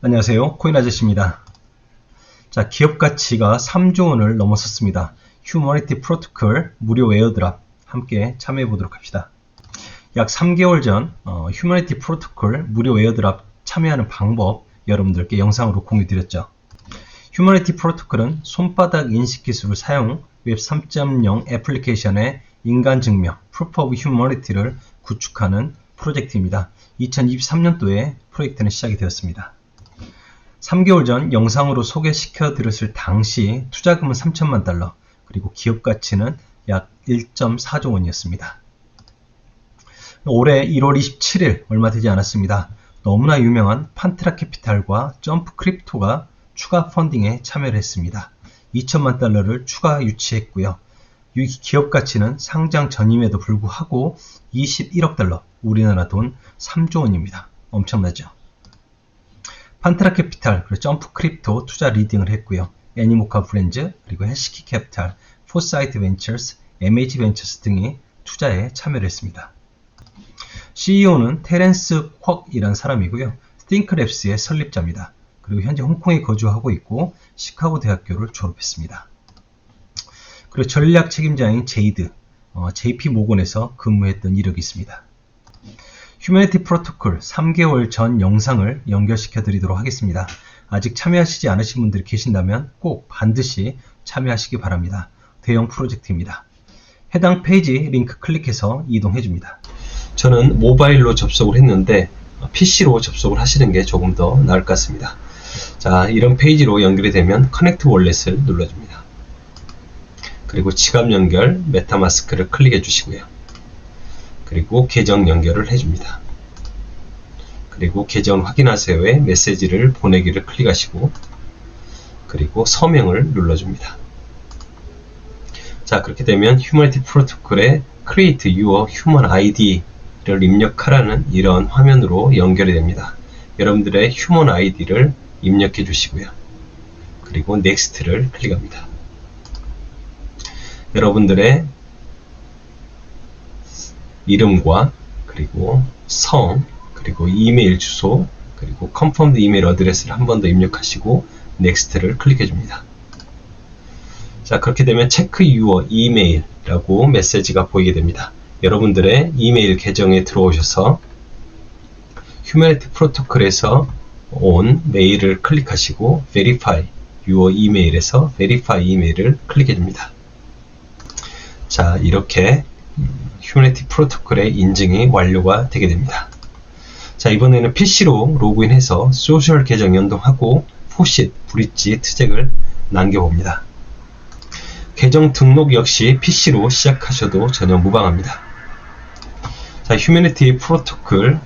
안녕하세요. 코인 아저씨입니다. 자, 기업 가치가 3조 원을 넘어섰습니다. 휴머니티 프로토콜 무료 에어드랍 함께 참여해 보도록 합시다. 약 3개월 전 어, 휴머니티 프로토콜 무료 에어드랍 참여하는 방법 여러분들께 영상으로 공유 드렸죠. 휴머니티 프로토콜은 손바닥 인식 기술을 사용 웹 3.0 애플리케이션의 인간 증명 Proof of Humanity를 구축하는 프로젝트입니다. 2023년도에 프로젝트는 시작이 되었습니다. 3개월 전 영상으로 소개시켜 드렸을 당시 투자금은 3천만 달러, 그리고 기업 가치는 약 1.4조 원이었습니다. 올해 1월 27일 얼마 되지 않았습니다. 너무나 유명한 판트라 캐피탈과 점프 크립토가 추가 펀딩에 참여를 했습니다. 2천만 달러를 추가 유치했고요. 이 기업 가치는 상장 전임에도 불구하고 21억 달러, 우리나라 돈 3조 원입니다. 엄청나죠? 판트라 캐피탈, 그리고 점프 크립토 투자 리딩을 했고요. 애니모카 브랜즈, 그리고 해시키 캐피탈, 포사이트 벤처스, MH 벤처스 등이 투자에 참여를 했습니다. CEO는 테렌스 쿼이라는 사람이고요. 스팅크랩스의 설립자입니다. 그리고 현재 홍콩에 거주하고 있고 시카고 대학교를 졸업했습니다. 그리고 전략 책임자인 제이드, 어, JP 모건에서 근무했던 이력이 있습니다. 휴머니티 프로토콜 3개월 전 영상을 연결시켜 드리도록 하겠습니다. 아직 참여하시지 않으신 분들이 계신다면 꼭 반드시 참여하시기 바랍니다. 대형 프로젝트입니다. 해당 페이지 링크 클릭해서 이동해 줍니다. 저는 모바일로 접속을 했는데 PC로 접속을 하시는 게 조금 더 나을 것 같습니다. 자, 이런 페이지로 연결이 되면 커넥트 월렛을 눌러줍니다. 그리고 지갑 연결 메타마스크를 클릭해 주시고요. 그리고 계정 연결을 해줍니다. 그리고 계정 확인하세요의 메시지를 보내기를 클릭하시고 그리고 서명을 눌러줍니다. 자 그렇게 되면 휴머니티 프로토콜에 Create Your Human ID를 입력하라는 이런 화면으로 연결이 됩니다. 여러분들의 휴먼 아이디를 입력해 주시고요. 그리고 Next를 클릭합니다. 여러분들의 이름과 그리고 성 그리고 이메일 주소 그리고 컨펌드 이메일 어드레스를 한 번 더 입력하시고 넥스트를 클릭해 줍니다. 자 그렇게 되면 체크 유어 이메일라고 메시지가 보이게 됩니다. 여러분들의 이메일 계정에 들어오셔서 휴머니티 프로토콜에서 온 메일을 클릭하시고 verify 유어 이메일에서 verify 이메일을 클릭해 줍니다. 자 이렇게 휴머니티 프로토콜의 인증이 완료가 되게 됩니다. 자 이번에는 PC로 로그인해서 소셜 계정 연동하고 포싯, 브릿지, 트잭을 남겨봅니다. 계정 등록 역시 PC로 시작하셔도 전혀 무방합니다. 자 휴머니티 프로토콜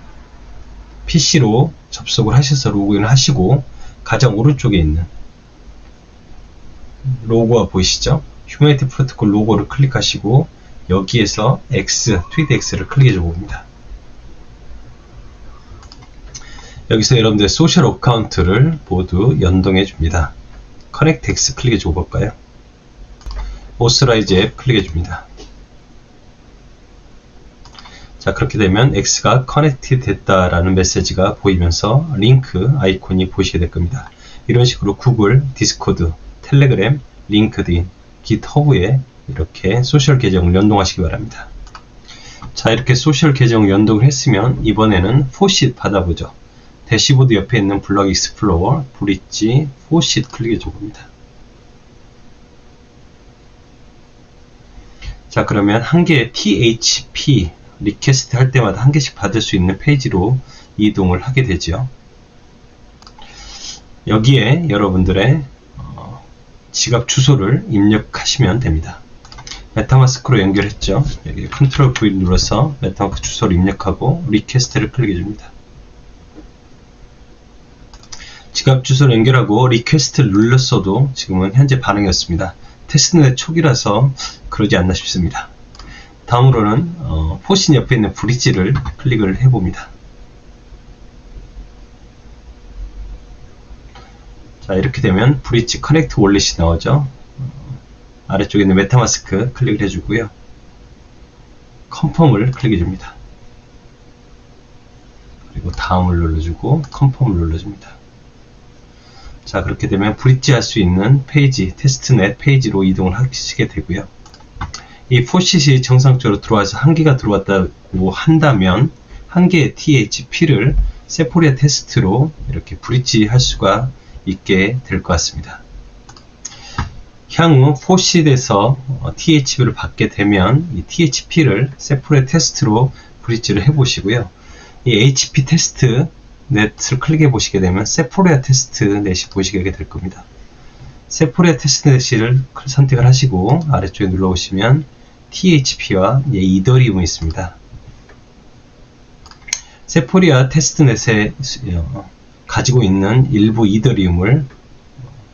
PC로 접속을 하셔서 로그인을 하시고 가장 오른쪽에 있는 로고가 보이시죠? 휴머니티 프로토콜 로고를 클릭하시고 여기에서 X, 트윗 X를 클릭해 줘 봅니다. 여기서 여러분들의 소셜 어카운트를 모두 연동해 줍니다. 커넥트 X 클릭해 줘 볼까요? 오스라이즈 앱 클릭해 줍니다. 자 그렇게 되면 X가 커넥트 됐다라는 메시지가 보이면서 링크 아이콘이 보시게 될 겁니다. 이런 식으로 구글, 디스코드, 텔레그램, 링크드인, 깃허브에 이렇게 소셜 계정을 연동하시기 바랍니다. 자 이렇게 소셜 계정 연동을 했으면 이번에는 포싯 받아보죠. 대시보드 옆에 있는 블럭 익스플로어, 브릿지, 포싯 클릭해 줘봅니다. 자 그러면 한 개의 PHP 리퀘스트 할 때마다 한 개씩 받을 수 있는 페이지로 이동을 하게 되죠. 여기에 여러분들의 어, 지갑 주소를 입력하시면 됩니다. 메타마스크로 연결했죠. 여기 컨트롤 V 눌러서 메타마스크 주소를 입력하고 리퀘스트를 클릭해 줍니다. 지갑 주소를 연결하고 리퀘스트를 눌렀어도 지금은 현재 반응이 없습니다. 테스트넷 초기라서 그러지 않나 싶습니다. 다음으로는 어, 포신 옆에 있는 브릿지를 클릭을 해봅니다. 자 이렇게 되면 브릿지 커넥트 월렛이 나오죠. 아래쪽에 있는 메타마스크 클릭을 해주고요. 컨펌을 클릭해 줍니다. 그리고 다음을 눌러주고 컨펌을 눌러줍니다. 자, 그렇게 되면 브릿지 할 수 있는 페이지, 테스트넷 페이지로 이동을 하시게 되고요. 이 포시시 정상적으로 들어와서 한 개가 들어왔다고 한다면 한 개의 THP를 세포리아 테스트로 이렇게 브릿지 할 수가 있게 될 것 같습니다. 향후 포시드에서 THP를 받게 되면 이 THP를 세포리아 테스트로 브릿지를 해보시고요. 이 HP 테스트 넷을 클릭해 보시게 되면 세포리아 테스트 넷이 보시게 될 겁니다. 세포리아 테스트 넷을 선택을 하시고 아래쪽에 눌러보시면 THP와 이더리움이 있습니다. 세포리아 테스트넷에 어, 가지고 있는 일부 이더리움을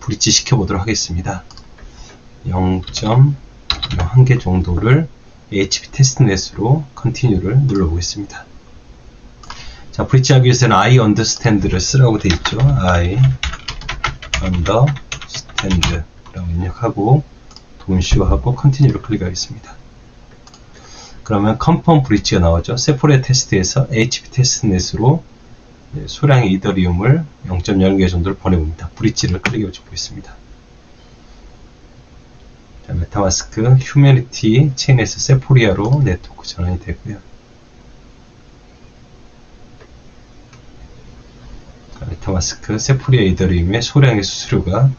브릿지 시켜 보도록 하겠습니다. 0.1개 정도를 HP 테스트넷으로 컨티뉴를 눌러보겠습니다. 자, 브릿지 하기 위해서는 I understand를 쓰라고 되어 있죠. I understand 라고 입력하고 돈쇼하고 컨티뉴를 클릭하겠습니다. 그러면 컨펌 브릿지가 나오죠. 세포레 테스트에서 HP 테스트넷으로 소량의 이더리움을 0.0개 정도를 보내봅니다. 브릿지를 클릭해 보겠습니다. 자, 메타마스크 휴메니티 체인에서 세포리아로 네트워크 전환이 되고요. 메타마스크 세포리아 이더리움의 소량의 수수료가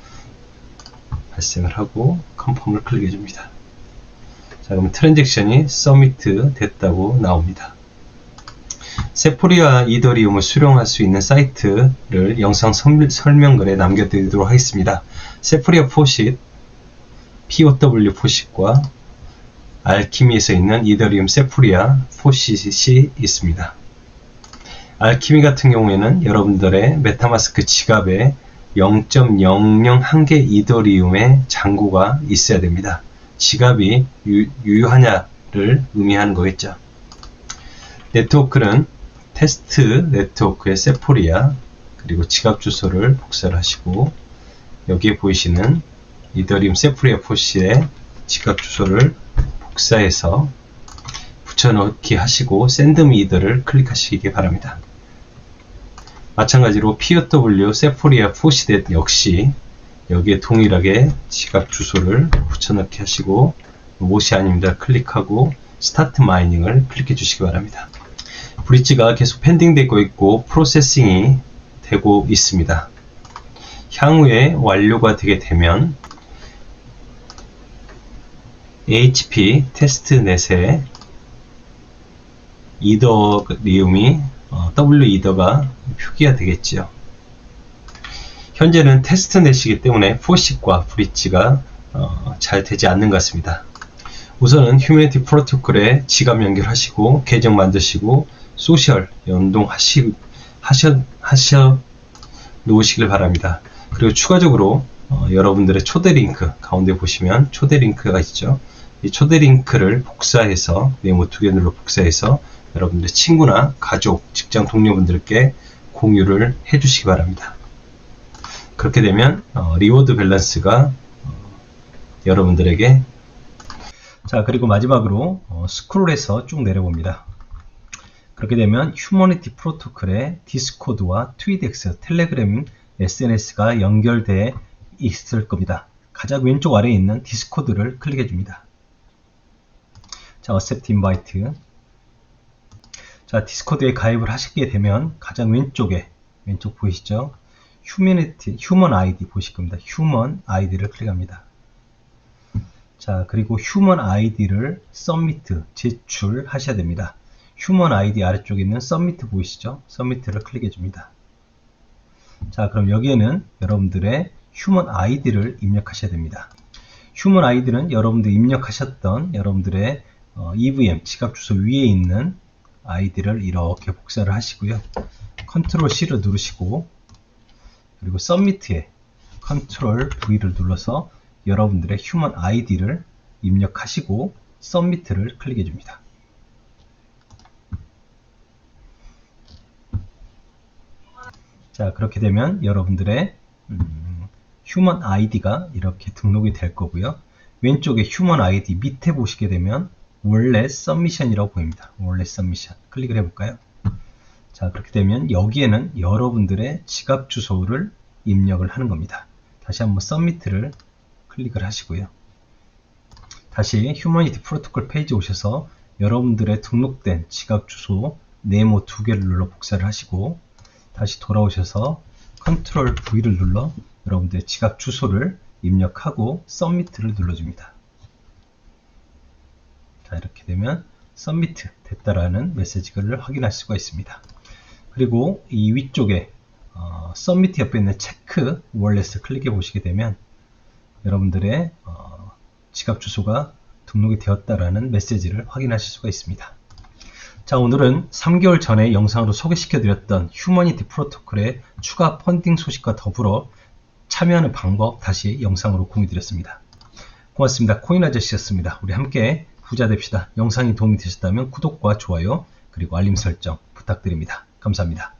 발생을 하고 컨펌을 클릭해 줍니다. 자, 그럼 트랜잭션이 서미트 됐다고 나옵니다. 세포리아 이더리움을 수령할 수 있는 사이트를 영상 설명글에 남겨드리도록 하겠습니다. 세포리아 포sit, POW 포싯과 알키미에서 있는 이더리움 세포리아 포싯이 있습니다. 알키미 같은 경우에는 여러분들의 메타마스크 지갑에 0.001개 이더리움의 잔고가 있어야 됩니다. 지갑이 유, 유효하냐를 의미하는 거겠죠. 네트워크는 테스트 네트워크의 세포리아 그리고 지갑 주소를 복사를 하시고 여기에 보이시는 이더리움 세포리아 포시의 지갑 주소를 복사해서 붙여넣기 하시고 샌드미 이더를 클릭하시기 바랍니다. 마찬가지로 POW 세포리아 포시댓 역시 여기에 동일하게 지갑 주소를 붙여넣기 하시고 못이 아닙니다. 클릭하고 스타트 마이닝을 클릭해 주시기 바랍니다. 브릿지가 계속 펜딩되고 있고 프로세싱이 되고 있습니다. 향후에 완료가 되게 되면 HP 테스트넷에 이더리움이 어, W 이더가 표기가 되겠죠. 현재는 테스트넷이기 때문에 포식과 브릿지가 어, 잘 되지 않는 것 같습니다. 우선은 휴메니티 프로토콜에 지갑 연결하시고 계정 만드시고 소셜 연동하시 하셔 하셔 놓으시길 바랍니다. 그리고 추가적으로 어, 여러분들의 초대 링크 가운데 보시면 초대 링크가 있죠. 이 초대 링크를 복사해서 네모 두개 눌러 복사해서 여러분들의 친구나 가족, 직장 동료분들께 공유를 해주시기 바랍니다. 그렇게 되면 어, 리워드 밸런스가 어, 여러분들에게 자 그리고 마지막으로 어, 스크롤해서 쭉 내려봅니다. 그렇게 되면 휴머니티 프로토콜에 디스코드와 트위덱스, 텔레그램, SNS가 연결되어 있을 겁니다. 가장 왼쪽 아래에 있는 디스코드를 클릭해 줍니다. 자, accept invite. 자, 디스코드에 가입을 하시게 되면 가장 왼쪽에 왼쪽 보이시죠? 휴머니티, 휴먼 아이디 보실 겁니다. 휴먼 아이디를 클릭합니다. 자, 그리고 휴먼 아이디를 서미트 제출하셔야 됩니다. 휴먼 아이디 아래쪽에 있는 서미트 보이시죠? 서미트를 클릭해 줍니다. 자, 그럼 여기에는 여러분들의 휴먼 아이디를 입력하셔야 됩니다. 휴먼 아이디는 여러분들 입력하셨던 여러분들의 어, EVM 지갑 주소 위에 있는 아이디를 이렇게 복사를 하시고요. 컨트롤 C를 누르시고 그리고 서미트에 컨트롤 V를 눌러서 여러분들의 휴먼 아이디를 입력하시고 서미트를 클릭해 줍니다. 자 그렇게 되면 여러분들의 음, 휴먼 아이디가 이렇게 등록이 될 거고요. 왼쪽에 휴먼 아이디 밑에 보시게 되면 원래 서미션이라고 보입니다. 원래 서미션 클릭을 해볼까요? 자 그렇게 되면 여기에는 여러분들의 지갑 주소를 입력을 하는 겁니다. 다시 한번 서미트를 클릭을 하시고요. 다시 휴머니티 프로토콜 페이지 오셔서 여러분들의 등록된 지갑 주소 네모 두 개를 눌러 복사를 하시고 다시 돌아오셔서 컨트롤 V를 눌러 여러분들의 지갑 주소를 입력하고 서미트를 눌러줍니다. 자 이렇게 되면 서미트 됐다라는 메시지를 확인할 수가 있습니다. 그리고 이 위쪽에 어, 서미트 옆에 있는 체크 월렛을 클릭해 보시게 되면 여러분들의 어, 지갑 주소가 등록이 되었다라는 메시지를 확인하실 수가 있습니다. 자, 오늘은 3개월 전에 영상으로 소개시켜 드렸던 휴머니티 프로토콜의 추가 펀딩 소식과 더불어 참여하는 방법 다시 영상으로 공유 드렸습니다. 고맙습니다. 코인 아저씨였습니다. 우리 함께 부자 됩시다. 영상이 도움이 되셨다면 구독과 좋아요 그리고 알림 설정 부탁드립니다. 감사합니다.